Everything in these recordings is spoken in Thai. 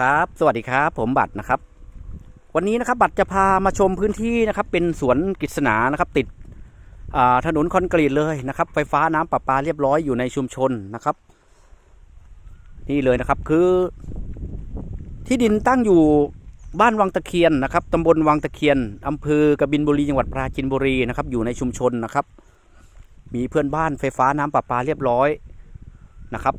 ครับ สวัสดีครับ ผมบัตรนะครับ วันนี้นะครับบัตรจะพามาชมพื้นที่นะครับ เป็นสวนกฤษณานะครับ ติดถนนคอนกรีตเลยนะครับ ไฟฟ้าน้ำประปาเรียบร้อยอยู่ในชุมชนนะครับ นี่เลยนะครับคือ ที่ดินตั้งอยู่บ้านวังตะเคียนนะครับตำบลวังตะเคียนอำเภอกบินบุรีจังหวัดปราจีนบุรีนะครับ อยู่ในชุมชนนะครับ มีเพื่อนบ้านไฟฟ้าน้ำประปาเรียบร้อยนะครับ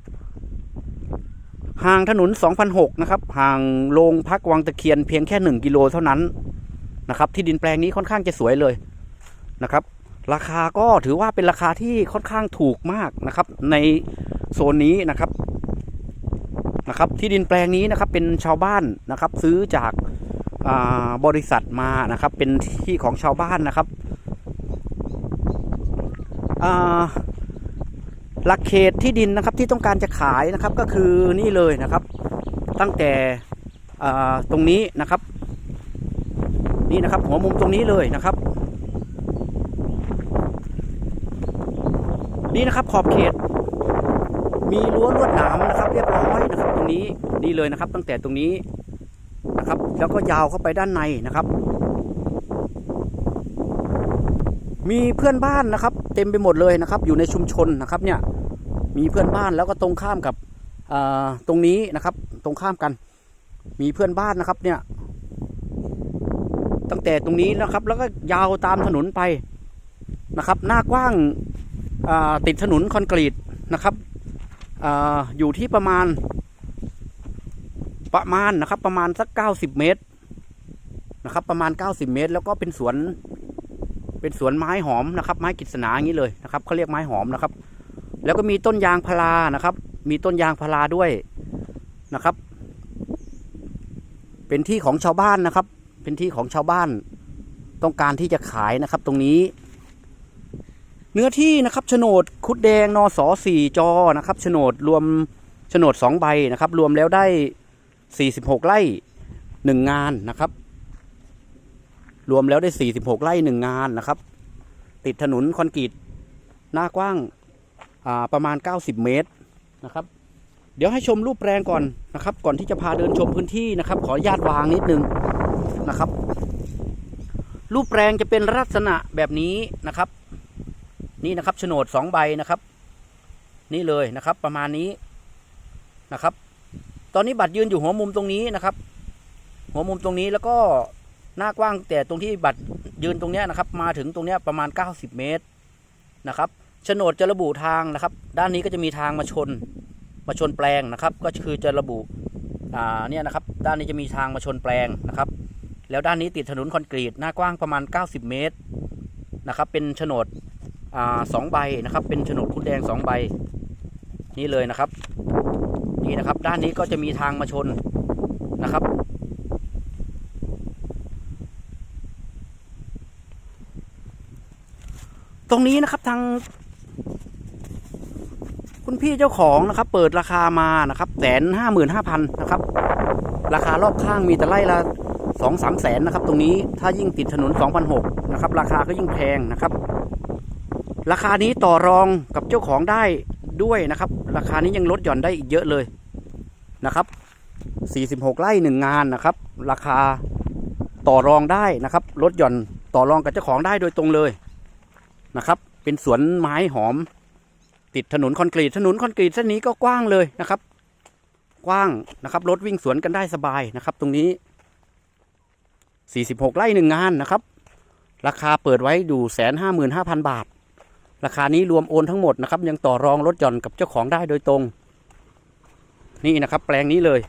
ห่างถนน2006นะครับห่างโรงพักวังตะเคียนเพียงแค่ 1 กิโลเท่านั้นนะครับที่ดินแปลงนี้ค่อนข้างจะสวยเลยนะครับ ราคาก็ถือว่าเป็นราคาที่ค่อนข้างถูกมากนะครับ ในโซนนี้นะครับนะครับที่ดินแปลงนี้นะครับเป็นชาวบ้านนะครับซื้อจากาบริษัทมานะครับเป็นที่ของชาวบ้านนะครับอ่า หลักเขตที่ดินนะครับที่ต้องการจะขายนะครับก็คือนี่เลยนะครับ ตั้งแต่อ่าตรงนี้นะครับ นี่นะครับ หัวมุมตรงนี้เลยนะครับ นี่นะครับขอบเขต มีรั้วลวดหนามนะครับ เรียบร้อยนะครับ ตรงนี้นี่เลยนะครับ ตั้งแต่ตรงนี้นะครับ แล้วก็ยาวเข้าไปด้านในนะครับ มีเพื่อนบ้านนะครับ เต็มไปหมดเลยนะครับ อยู่ในชุมชนนะครับเนี่ยมีเพื่อนบ้านแล้วก็ตรงข้ามกับตรงนี้นะครับ ตรงข้ามกัน มีเพื่อนบ้านนะครับเนี่ย ตั้งแต่ตรงนี้นะครับ แล้วก็ยาวตามถนนไปนะครับ หน้ากว้างาติดถนนคอนกรีตนะครับออยู่ที่ประมาณ ประมาณนะครับ ประมาณสักเก้าสิบเมตรนะครับ ประมาณเก้าสิบเมตร แล้วก็เป็นสวน เป็นสวนไม้หอมนะครับ ไม้กฤษณาอย่างนี้เลยนะครับเขาเรียกไม้หอมนะครับ แล้วก็มีต้นยางพารานะครับ มีต้นยางพาราด้วยนะครับ เป็นที่ของชาวบ้านนะครับ เป็นที่ของชาวบ้าน ต้องการที่จะขายนะครับตรงนี้ เนื้อที่นะครับโฉนดคุดแดงนอสสี่จอนะครับโฉนดรวมโฉนดสองใบนะครับ รวมแล้วได้สี่สิบหกไร่หนึ่งงานนะครับ รวมแล้วได้ 46 ไร่หนึ่งงานนะครับ ติดถนนคอนกรีตหน้ากว้างาประมาณ 90 เมตรนะครับ เดี๋ยวให้ชมรูปแปลงก่อนนะครับ ก่อนที่จะพาเดินชมพื้นที่นะครับ ขออนุญาตวางนิดนึงนะครับ รูปแปลงจะเป็นลักษณะแบบนี้นะครับ นี่นะครับโฉนดสองใบนะครับ นี่เลยนะครับ ประมาณนี้นะครับ ตอนนี้บัตรยืนอยู่หัวมุมตรงนี้นะครับ หัวมุมตรงนี้แล้วก็ หน้ากว้างแต่ตรงที่บัตรยืนตรงนี้นะครับ มาถึงตรงนี้ประมาณ 90 เมตรนะครับโฉนดจะระบุทางนะครับ ด้านนี้ก็จะมีทางมาชนมาชนแปลงนะครับ ก็คือจะระบุอ่าเนี่ยนะครับ ด้านนี้จะมีทางมาชนแปลงนะครับ แล้วด้านนี้ติดถนนคอนกรีตหน้ากว้างประมาณ 90 เมตรนะครับ เป็นโฉนดอ่าสองใบนะครับ เป็นโฉนดคุดแดงสองใบนี่เลยนะครับ นี่นะครับ ด้านนี้ก็จะมีทางมาชนนะครับ ตรงนี้นะครับทาง คุณพี่เจ้าของนะครับ เปิดราคามานะครับแสนห้าหมื่นห้าพันนะครับ ราคารอบข้างมีแต่ไร่ละสองสามแสนนะครับ ตรงนี้ถ้ายิ่งติดถนนสองพันหกนะครับ ราคาก็ยิ่งแพงนะครับ ราคานี้ต่อรองกับเจ้าของได้ด้วยนะครับ ราคานี้ยังลดหย่อนได้อีกเยอะเลยนะครับสี่สิบหกไร่หนึ่งงานนะครับ ราคาต่อรองได้นะครับ ลดหย่อนต่อรองกับเจ้าของได้โดยตรงเลย นะครับ เป็นสวนไม้หอม ติดถนนคอนกรีตถนนคอนกรีตเส้นนี้ก็กว้างเลยนะครับ กว้างนะครับรถวิ่งสวนกันได้สบายนะครับ ตรงนี้ 46 ไร่หนึ่งงานนะครับ ราคาเปิดไว้ดูแสนห้าหมื่นห้าพันบาท ราคานี้รวมโอนทั้งหมดนะครับ ยังต่อรองลดหย่อนกับเจ้าของได้โดยตรง นี่นะครับ แปลงนี้เลย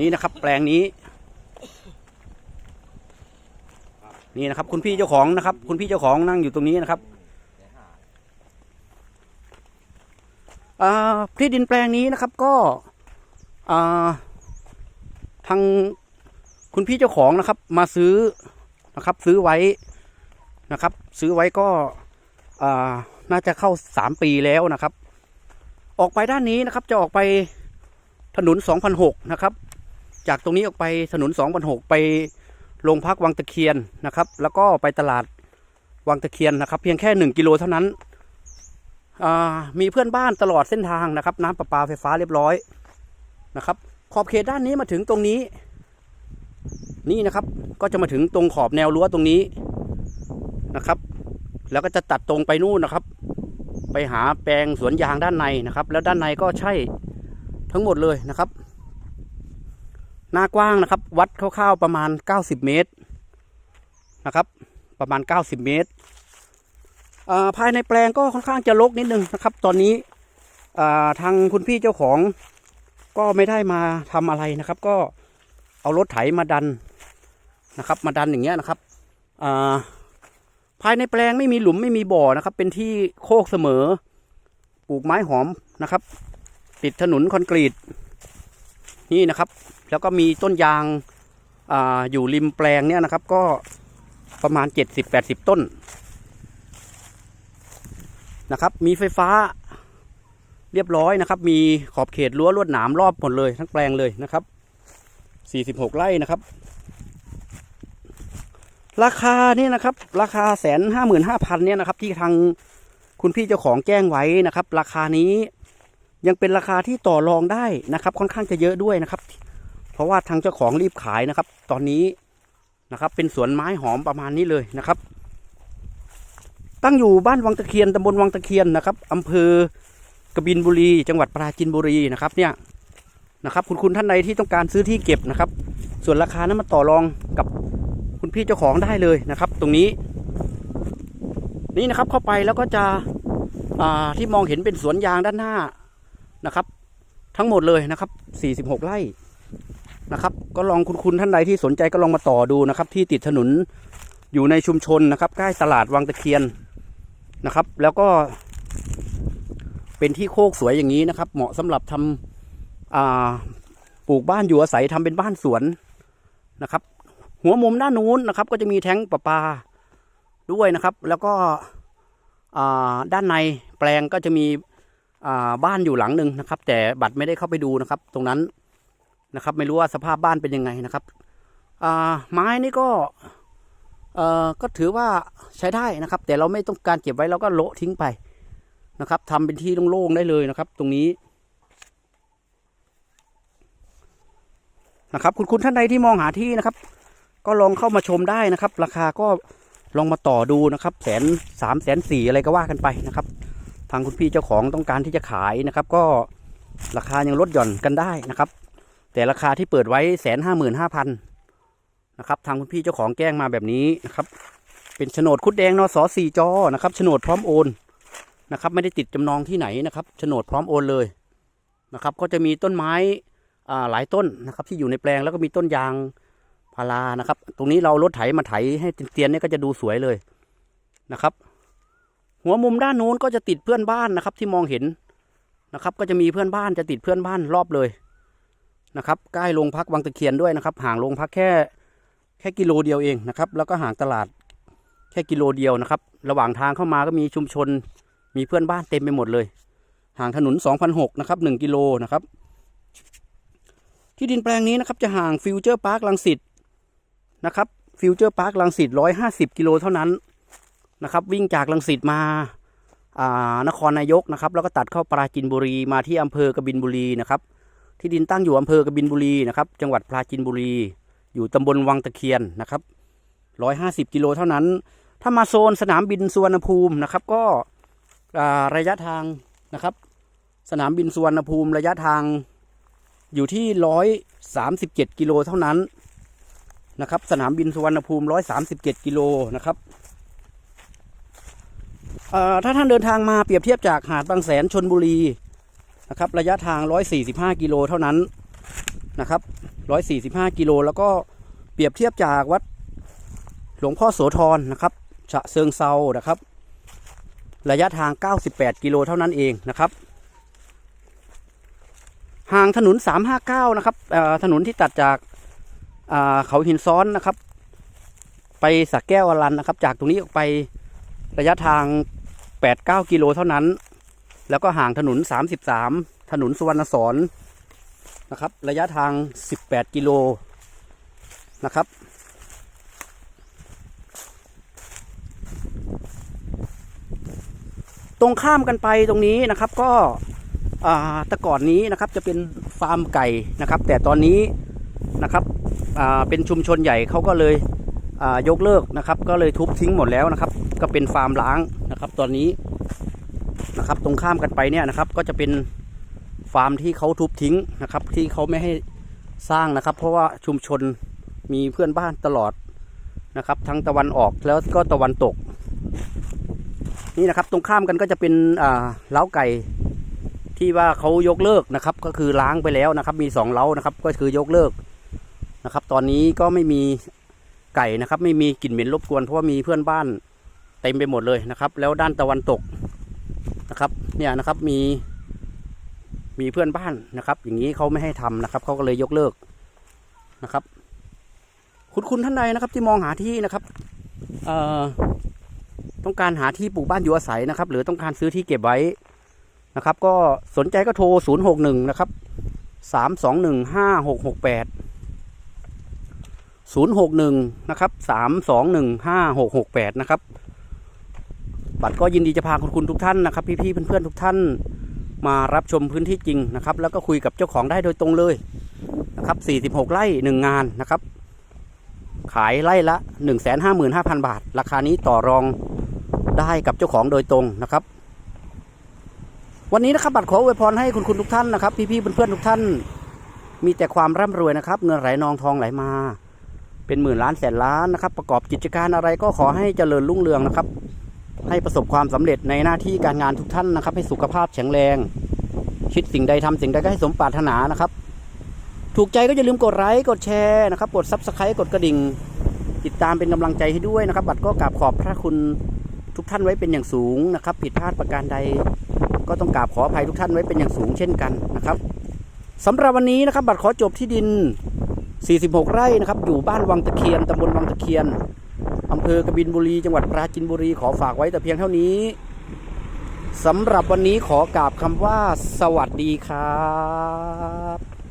นี่นะครับ แปลงนี้ นี่นะครับ คุณพี่เจ้าของนะครับ คุณพี่เจ้าของนั่งอยู่ตรงนี้นะครับอ่าที่ดินแปลงนี้นะครับ ก็ทางคุณพี่เจ้าของนะครับ มาซื้อนะครับ ซื้อไว้นะครับ ซื้อไว้ก็น่าจะเข้าสามปีแล้วนะครับ ออกไปด้านนี้นะครับ จะออกไปถนนสองพันหกนะครับ จากตรงนี้ออกไปถนน2 0 0 6ไปโรงพักวังตะเคียนนะครับ แล้วก็ไปตลาดวังตะเคียนนะครับ เพียงแค่หนึ่งกิโลเท่านั้นมีเพื่อนบ้านตลอดเส้นทางนะครับ น้ำประปาไฟฟ้าเรียบร้อยนะครับ ขอบเขตด้านนี้มาถึงตรงนี้ นี่นะครับก็จะมาถึงตรงขอบแนวรั้วตรงนี้นะครับ แล้วก็จะตัดตรงไปนู่นนะครับ ไปหาแปลงสวนยางด้านในนะครับ แล้วด้านในก็ใช่ทั้งหมดเลยนะครับ หน้ากว้างนะครับ วัดคร่าวๆประมาณ 90 เมตรนะครับ ประมาณ 90 เมตรภายในแปลงก็ค่อนข้างจะรกนิดนึงนะครับ ตอนนี้ทางคุณพี่เจ้าของก็ไม่ได้มาทำอะไรนะครับ ก็เอารถไถมาดันนะครับ มาดันอย่างเงี้ยนะครับาภายในแปลงไม่มีหลุมไม่มีบ่อนะครับ เป็นที่โคกเสมอปลูกไม้หอมนะครับ ติดถนนคอนกรีต นี่นะครับ แล้วก็มีต้นยางอาอยู่ริมแปลงเนี่ยนะครับ ก็ประมาณ 70-80 ต้นนะครับ มีไฟฟ้าเรียบร้อยนะครับ มีขอบเขตรั้วลวดหนามรอบหมดเลยทั้งแปลงเลยนะครับ 46 ไร่นะครับ ราคาเนี่ยนะครับ ราคาแสนห้าหมื่นห้าพันเนี่ยนะครับ ที่ทางคุณพี่เจ้าของแจ้งไว้นะครับ ราคานี้ ยังเป็นราคาที่ต่อรองได้นะครับ ค่อนข้างจะเยอะด้วยนะครับ เพราะว่าทางเจ้าของรีบขายนะครับ ตอนนี้นะครับ เป็นสวนไม้หอมประมาณนี้เลยนะครับ ตั้งอยู่บ้านวังตะเคียนตำบลวังตะเคียนนะครับอำเภอกบินบุรี จังหวัดปราจีนบุรีนะครับ เนี่ยนะครับ คุณคุณท่านใดที่ต้องการซื้อที่เก็บนะครับ ส่วนราคานั้นมาต่อรองกับคุณพี่เจ้าของได้เลยนะครับ ตรงนี้ นี่นะครับเข้าไปแล้วก็จะอ่าที่มองเห็นเป็นสวนยางด้านหน้า นะครับ ทั้งหมดเลยนะครับ 46 ไร่นะครับ ก็ลองคุณคุณท่านใดที่สนใจก็ลองมาต่อดูนะครับ ที่ติดถนนอยู่ในชุมชนนะครับใกล้ตลาดวังตะเคียนนะครับ แล้วก็เป็นที่โคกสวยอย่างนี้นะครับ เหมาะสำหรับทำอ่าปลูกบ้านอยู่อาศัยทำเป็นบ้านสวนนะครับ หัวมุมด้านนู้นนะครับ ก็จะมีแท้งประปาด้วยนะครับ แล้วก็ด้านในแปลงก็จะมี บ้านอยู่หลังหนึ่งนะครับ แต่บัตรไม่ได้เข้าไปดูนะครับ ตรงนั้นนะครับ ไม่รู้ว่าสภาพบ้านเป็นยังไงนะครับไม้นี่ก็ก็ถือว่าใช้ได้นะครับ แต่เราไม่ต้องการเก็บไว้เราก็โละทิ้งไปนะครับทำเป็นที่โล่งๆได้เลยนะครับ ตรงนี้นะครับ คุณคุณท่านใดที่มองหาที่นะครับ ก็ลองเข้ามาชมได้นะครับ ราคาก็ลองมาต่อดูนะครับแสนสามแสนสี่อะไรก็ว่ากันไปนะครับ ทางคุณพี่เจ้าของต้องการที่จะขายนะครับ ก็ราคายังลดหย่อนกันได้นะครับ แต่ราคาที่เปิดไว้แสนห้าหมื่นห้าพันนะครับ ทางคุณพี่เจ้าของแจ้งมาแบบนี้นะครับ เป็นโฉนดคุดแดงนสสี่จอนะครับโฉนดพร้อมโอนนะครับ ไม่ได้ติดจำนองที่ไหนนะครับโฉนดพร้อมโอนเลยนะครับ ก็จะมีต้นไม้อ่าหลายต้นนะครับ ที่อยู่ในแปลงแล้วก็มีต้นยางพารานะครับ ตรงนี้เรารถไถมาไถให้เตียนเนี่ยก็จะดูสวยเลยนะครับ หัวมุมด้านนู้นก็จะติดเพื่อนบ้านนะครับ ที่มองเห็นนะครับ ก็จะมีเพื่อนบ้านจะติดเพื่อนบ้านรอบเลยนะครับใกล้โรงพักวังตะเคียนด้วยนะครับ ห่างโรงพักแค่แค่กิโลเดียวเองนะครับ แล้วก็ห่างตลาดแค่กิโลเดียวนะครับ ระหว่างทางเข้ามาก็มีชุมชน มีเพื่อนบ้านเต็มไปหมดเลย ห่างถนน2,006นะครับ1กิโลนะครับ ที่ดินแปลงนี้นะครับจะห่างฟิวเจอร์พาร์คลังสิตนะครับฟิวเจอร์พาร์คลังสิตร้อยห้าสิบกิโลเท่านั้น นะครับ วิ่งจากลังสิตมาานครนายกนะครับ แล้วก็ตัดเข้าปราจีนบุรีมาที่อำเภอกบินบุรีนะครับ ที่ดินตั้งอยู่อำเภอกบินบุรีนะครับ จังหวัดปราจีนบุรี อยู่ตำบลวังตะเคียนนะครับร้อยห้าสิบกิโลเท่านั้น ถ้ามาโซนสนามบินสุวรรณภูมินะครับ ก็ระยะทางนะครับ สนามบินสุวรรณภูมิระยะทางอยู่ที่ร้อยสามสิบเจ็ดกิโลเท่านั้นนะครับ สนามบินสุวรรณภูมิร้อยสามสิบเจ็ดกิโลนะครับ ถ้าท่านเดินทางมาเปรียบเทียบจากหาดบางแสนชนบุรีนะครับ ระยะทางร้อยสี่สิบห้ากิโลเท่านั้นนะครับร้อยสี่สิบห้ากิโลแล้วก็เปรียบเทียบจากวัดหลวงพ่อโสธรนะครับฉะเชิงเซานะครับ ระยะทาง 98 กิโลเท่านั้นเองนะครับห่างถนน 359 นะครับถนนที่ตัดจากาเขาหินซ้อนนะครับ ไปสักแก้วอรันนะครับ จากตรงนี้ออกไประยะทาง 8-9 กิโลเท่านั้น แล้วก็ห่างถนน 33 ถนนสุวรรณสอนนะครับ ระยะทาง 18 กิโลนะครับตรงข้ามกันไปตรงนี้นะครับก็อ่าแต่ก่อนนี้นะครับจะเป็นฟาร์มไก่นะครับ แต่ตอนนี้นะครับอ่าเป็นชุมชนใหญ่เขาก็เลยอ่ายกเลิกนะครับ ก็เลยทุบทิ้งหมดแล้วนะครับ ก็เป็นฟาร์มล้างนะครับ ตอนนี้นะครับ ตรงข้ามกันไปเนี่ยนะครับ ก็จะเป็นฟาร์มที่เขาทุบทิ้งนะครับ ที่เขาไม่ให้สร้างนะครับ เพราะว่าชุมชนมีเพื่อนบ้านตลอดนะครับ ทั้งตะวันออกแล้วก็ตะวันตก นี่นะครับ ตรงข้ามกันก็จะเป็นอ่าเล้าไก่ที่ว่าเขายกเลิกนะครับ ก็คือล้างไปแล้วนะครับ มีสองเล้านะครับ ก็คือยกเลิกนะครับ ตอนนี้ก็ไม่มีไก่นะครับ ไม่มีกลิ่นเหม็นรบกวนเพราะว่ามีเพื่อนบ้าน เต็มไปหมดเลยนะครับ แล้วด้านตะวันตกนะครับ เนี่ยนะครับมีมีเพื่อนบ้านนะครับ อย่างนี้เขาไม่ให้ทำนะครับเขาก็เลยยกเลิกนะครับ คุณคุณท่านใดนะครับ ที่มองหาที่นะครับเอ่อต้องการหาที่ปลูกบ้านอยู่อาศัยนะครับ หรือต้องการซื้อที่เก็บไว้นะครับ ก็สนใจก็โทร 0 6 1 นะครับ 3 2 1 5 6 6 8 0 6 1 นะครับ 3 2 1 5 6 6 8 นะครับ บัตรก็ยินดีจะพาคุณคุณทุกท่านนะครับพี่ๆเพื่อนๆทุกท่านมารับชมพื้นที่จริงนะครับ แล้วก็คุยกับเจ้าของได้โดยตรงเลยนะครับ 46 ไร่ 1 งานนะครับ ขายไร่ละ 155,000 บาท ราคานี้ต่อรองได้กับเจ้าของโดยตรงนะครับ วันนี้นะครับบัตรขออวยพรให้คุณคุณทุกท่านนะครับ พี่ๆเพื่อนๆทุกท่าน มีแต่ความร่ำรวยนะครับ เงินไหลนองทองไหลมา เป็นหมื่นล้านแสนล้านนะครับ ประกอบกิจการอะไรก็ขอให้เจริญรุ่งเรืองนะครับ ให้ประสบความสำเร็จในหน้าที่การงานทุกท่านนะครับ ให้สุขภาพแข็งแรง คิดสิ่งใดทำสิ่งใดก็ให้สมปรารถนานะครับ ถูกใจก็อย่าลืมกดไลค์กดแชร์นะครับ กดซับสไครต์กดกระดิ่ง ติดตามเป็นกำลังใจให้ด้วยนะครับ บัตรก็กราบขอบพระคุณทุกท่านไว้เป็นอย่างสูงนะครับ ผิดพลาดประการใด ก็ต้องกราบขออภัยทุกท่านไว้เป็นอย่างสูงเช่นกันนะครับสำหรับวันนี้นะครับ บัตรขอจบที่ดิน 46 ไร่นะครับ อยู่บ้านวังตะเคียนตำบลวังตะเคียน อำเภอกบินบุรี จังหวัดปราจินบุรีขอฝากไว้แต่เพียงเท่านี้สำหรับวันนี้ขอกราบคำว่าสวัสดีครับ